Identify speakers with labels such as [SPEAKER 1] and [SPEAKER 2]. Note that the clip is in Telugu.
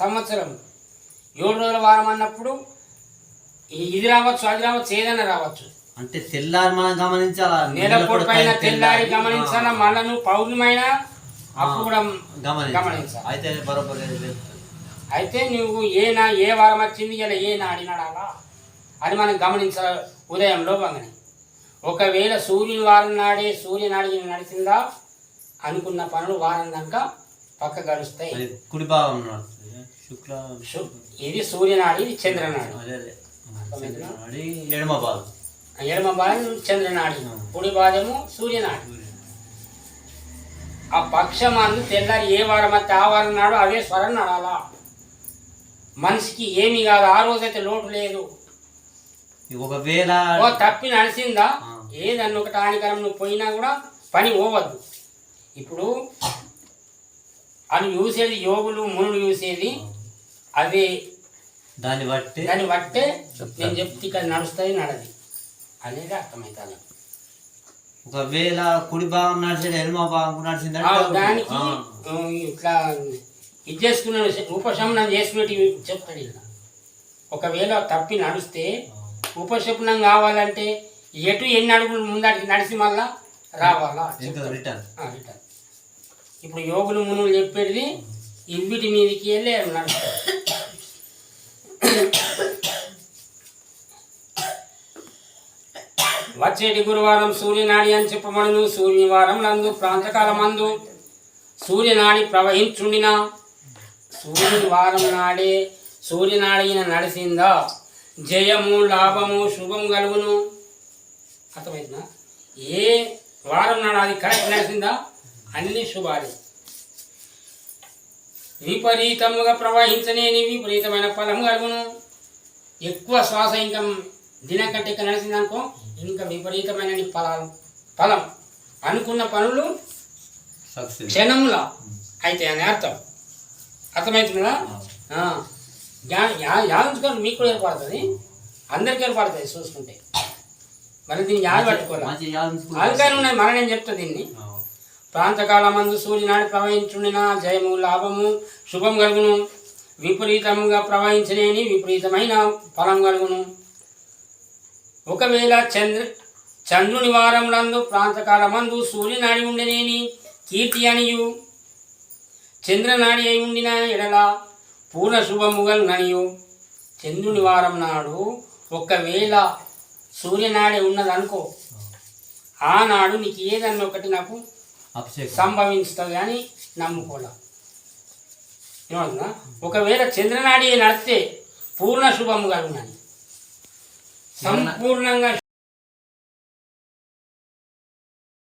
[SPEAKER 1] సంవత్సరం. ఏడు రోజుల వారం అన్నప్పుడు ఇది రావచ్చు అది రావచ్చు ఏదైనా రావచ్చు.
[SPEAKER 2] అంటే తెల్లారి మనం గమనించాలా?
[SPEAKER 1] నెల పైన తెల్లారి గమనించాలా? మళ్ళా నువ్వు పౌర్ణమైన అప్పుడు కూడా
[SPEAKER 2] గమనించాలి? అయితే బరోబర్
[SPEAKER 1] అయితే నువ్వు ఏ నా ఏ వారం వచ్చింది ఇలా ఏ నాడి నడాలా? అని మనం గమనించాలి ఉదయంలో బంగని ఒకవేళ సూర్యుని వారం నాడే సూర్యనాడి నడిచిందా? అనుకున్న పనులు వారం దాకా పక్క గడుస్తాయి
[SPEAKER 2] అది కుడి భాగం. శుక్ల
[SPEAKER 1] ఇది సూర్యనాడి ఇది చంద్రనాడి.
[SPEAKER 2] అదే అదే. చంద్రనాడి ఎడమ భాగం.
[SPEAKER 1] ఎడమ భాగం చంద్రనాడి. కుడి భాగము సూర్యనాడి. ఆ పక్షమందు తెల్లారి ఏ వారం అయితే ఆ వారం నాడు అవే స్వరం నడాలా? మనిషికి ఏమీ కాదు ఆ రోజైతే లోటు లేదు.
[SPEAKER 2] ఒకవేళ
[SPEAKER 1] ఓ తప్పి నడిచిందా. ఏదన్న ఒకటి హానికరం నువ్వు పోయినా కూడా పని పోవద్దు. ఇప్పుడు అది చూసేది యోగులు మునులు చూసేది అది
[SPEAKER 2] దాన్ని బట్టి
[SPEAKER 1] దాన్ని బట్టే నేను చెప్తే ఇక్కడ నడుస్తుంది నడది అనేది అర్థమవుతుంది
[SPEAKER 2] ఒకవేళ కుడి భాగం నడిచేది ఎడమ భాగం నడిచిందంటే
[SPEAKER 1] ఆ, దానికి ఇట్లా ఇది చేసుకున్న ఉపశమనం చేసుకునేటి చెప్తాడు ఇలా ఒకవేళ తప్పి నడిస్తే ఉపశమనం కావాలంటే ఎటు ఎన్ని అడుగులు ముందడికి నడిచి మళ్ళా రావాలా?
[SPEAKER 2] రిటర్న్.
[SPEAKER 1] రిటర్న్. ఇప్పుడు యోగులు మునులు చెప్పేది ఇవిటి మీదకి వెళ్ళే అన్నాడు. వచ్చేటి గురువారం సూర్యనాడి అని చెప్పబడును. సూర్యవారం నందు ప్రాంతకాల మందు సూర్యనాడి ప్రవహించుండిన. సూర్యవారం నాడే సూర్యనాడిన నడిసిందా. జయము లాభము శుభం కలుగును. అర్థమైందా? ఏ వారం నాడు అది కరెక్ట్ నడిసిందా? అన్ని శుభాలే. విపరీతముగా ప్రవహించలేని విపరీతమైన ఫలం కలుగును. ఎక్కువ శ్వాస ఇంకా దినం కంటే ఇంకా నడిచిందనుకో ఇంకా విపరీతమైన ఫలాలు ఫలం. అనుకున్న పనులు క్షణంలో అయితే అని అర్థం. అర్థమవుతుందా ఆ. యా- యా- యాదించుకోండి మీకు కూడా ఏర్పడుతుంది. అందరికీ ఏర్పడుతుంది చూసుకుంటే. మరి దీన్ని యాద పట్టుకోవాలి? అందుకని ఉన్నాయి నేను చెప్తా దీన్ని. ప్రాంతకాలమందు సూర్యనాడు ప్రవహించుండిన జయము లాభము శుభం కలుగును. విపరీతముగా ప్రవహించలేని విపరీతమైన ఫలం కలుగును. ఒకవేళ చంద్ర చంద్రుని వారములందు ప్రాంతకాలమందు సూర్యనాడి ఉండనేని కీర్తి అనియు. చంద్రనాడి అయి ఉండిన ఎడల పూర్ణ శుభముగలు ననియు చంద్రుని వారం నాడు ఒకవేళ సూర్యనాడి ఉన్నదనుకో ఆనాడు నీకు ఏదన్న ఒకటి నాకు
[SPEAKER 2] అభిషేకం.
[SPEAKER 1] సంభవిస్తుంది అని నమ్ముకోలే ఏమవుతుందా ఒకవేళ చంద్రనాడి నడిస్తే పూర్ణ శుభము కలుగునని సంపూర్ణంగా